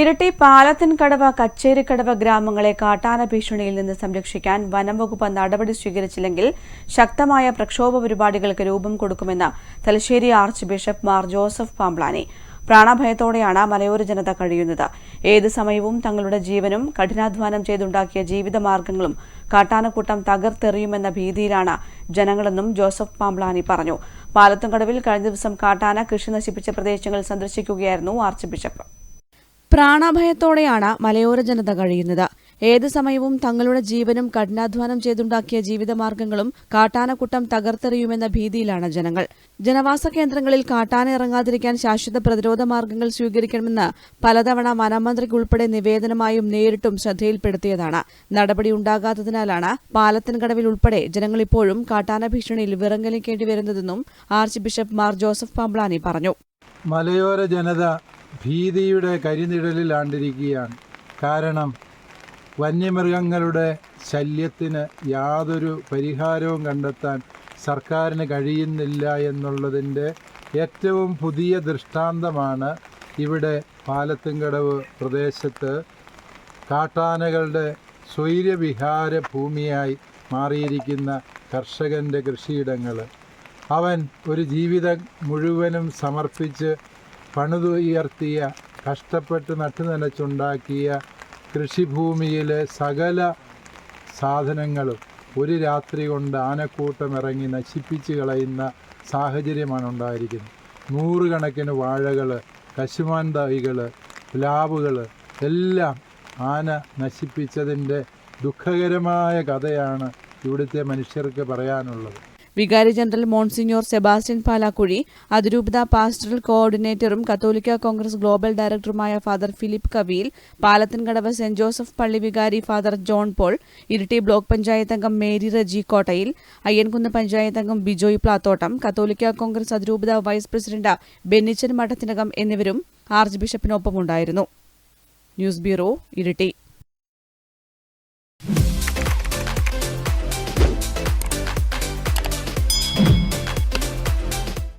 ഇരട്ടി പാലത്തിൻകടവ കച്ചേരിക്കടവ ഗ്രാമങ്ങളെ കാട്ടാന ഭീഷണിയിൽ നിന്ന് സംരക്ഷിക്കാൻ വനം വകുപ്പ് നടപടി സ്വീകരിച്ചില്ലെങ്കിൽ ശക്തമായ പ്രക്ഷോഭ പരിപാടികൾക്ക് രൂപം കൊടുക്കുമെന്ന് Thalassery archbishop Mar Joseph Pamplany പ്രാണഭയത്തോടെയാണ് മലയോര ജനത കഴിയുന്നത്. ഏത് സമയവും തങ്ങളുടെ ജീവനും കഠിനാധ്വാനം ചെയ്തുണ്ടാക്കിയ ജീവിതമാർഗങ്ങളും കാട്ടാനക്കൂട്ടം തകർത്തെറിയുമെന്ന ഭീതിയിലാണ് ജനങ്ങളെന്നും ജോസഫ് പാംബ്ലാനി പറഞ്ഞു. പാലത്തുംകടവിൽ കഴിഞ്ഞ ദിവസം കാട്ടാന കൃഷി നശിപ്പിച്ച പ്രദേശങ്ങൾ സന്ദർശിക്കുകയായിരുന്നു ആർച്ച് ബിഷപ്പ്. പ്രാണഭയത്തോടെയാണ് മലയോര ജനത കഴിയുന്നത്. ഏത് സമയവും തങ്ങളുടെ ജീവനും കഠിനാധ്വാനം ചെയ്തുണ്ടാക്കിയ ജീവിതമാർഗങ്ങളും കാട്ടാനക്കൂട്ടം തകർത്തെറിയുമെന്ന ഭീതിയിലാണ് ജനങ്ങൾ. ജനവാസ കേന്ദ്രങ്ങളിൽ കാട്ടാന ഇറങ്ങാതിരിക്കാൻ ശാശ്വത പ്രതിരോധ മാർഗങ്ങൾ സ്വീകരിക്കണമെന്ന് പലതവണ വനമന്ത്രിക്കുൾപ്പെടെ നിവേദനമായും നേരിട്ടും ശ്രദ്ധയിൽപ്പെടുത്തിയതാണ്. നടപടി ഉണ്ടാകാത്തതിനാലാണ് പാലത്തിൻകടവിൽ ഉൾപ്പെടെ ജനങ്ങൾ ഇപ്പോഴും കാട്ടാന ഭീഷണിയിൽ വിറങ്ങലിക്കേണ്ടി വരുന്നതെന്നും archbishop Mar Joseph Pamplany പറഞ്ഞു. മലയോര ജനത ഭീതിയുടെ കരിനിഴലിലാണ്ടിരിക്കുകയാണ് കാരണം വന്യമൃഗങ്ങളുടെ ശല്യത്തിന് യാതൊരു പരിഹാരവും കണ്ടെത്താൻ സർക്കാരിന് കഴിയുന്നില്ല എന്നുള്ളതിന്റെ ഏറ്റവും പുതിയ ദൃഷ്ടാന്തമാണ് ഇവിടെ പാലത്തുംകടവ് പ്രദേശത്ത് കാട്ടാനകളുടെ സ്വൈര്യവിഹാര ഭൂമിയായി മാറിയിരിക്കുന്ന കർഷകന്റെ കൃഷിയിടങ്ങൾ. അവൻ ഒരു ജീവിതം മുഴുവനും സമർപ്പിച്ച് പണിതുയർത്തിയ കഷ്ടപ്പെട്ട് നട്ടുനനച്ചുണ്ടാക്കിയ കൃഷിഭൂമിയിലെ സകല സാധനങ്ങളും ഒരു രാത്രി കൊണ്ട് ആനക്കൂട്ടം ഇറങ്ങി നശിപ്പിച്ച് കളയുന്ന സാഹചര്യമാണ് ഉണ്ടായിരിക്കുന്നത്. നൂറുകണക്കിന് വാഴകൾ കശുമാൻ തൈകൾ പ്ലാവുകൾ എല്ലാം ആന നശിപ്പിച്ചതിന്റെ ദുഃഖകരമായ കഥയാണ് ഇവിടുത്തെ മനുഷ്യർക്ക് പറയാനുള്ളത്. വികാരി ജനറൽ മോൺസിഞ്ഞോർ സെബാസ്റ്റ്യൻ പാലാക്കുഴി അതിരൂപത പാസ്റ്ററൽ കോർഡിനേറ്ററും കത്തോലിക്ക കോൺഗ്രസ് ഗ്ലോബൽ ഡയറക്ടറുമായ Father Philip Kaviyil Palathinkadavu Saint Joseph പള്ളി വികാരി Father John Paul Iritty block panchayat അംഗം മേരി റജി കോട്ടയിൽ അയ്യൻകുന്ന് പഞ്ചായത്ത് അംഗം ബിജോയ് പ്ലാത്തോട്ടം കത്തോലിക്ക കോൺഗ്രസ് അതിരൂപത വൈസ് പ്രസിഡന്റ് ബെന്നിച്ചൻ മഠത്തിനകം എന്നിവരും ആർച്ച് ബിഷപ്പിനൊപ്പമുണ്ടായിരുന്നു. News bureau Iritty.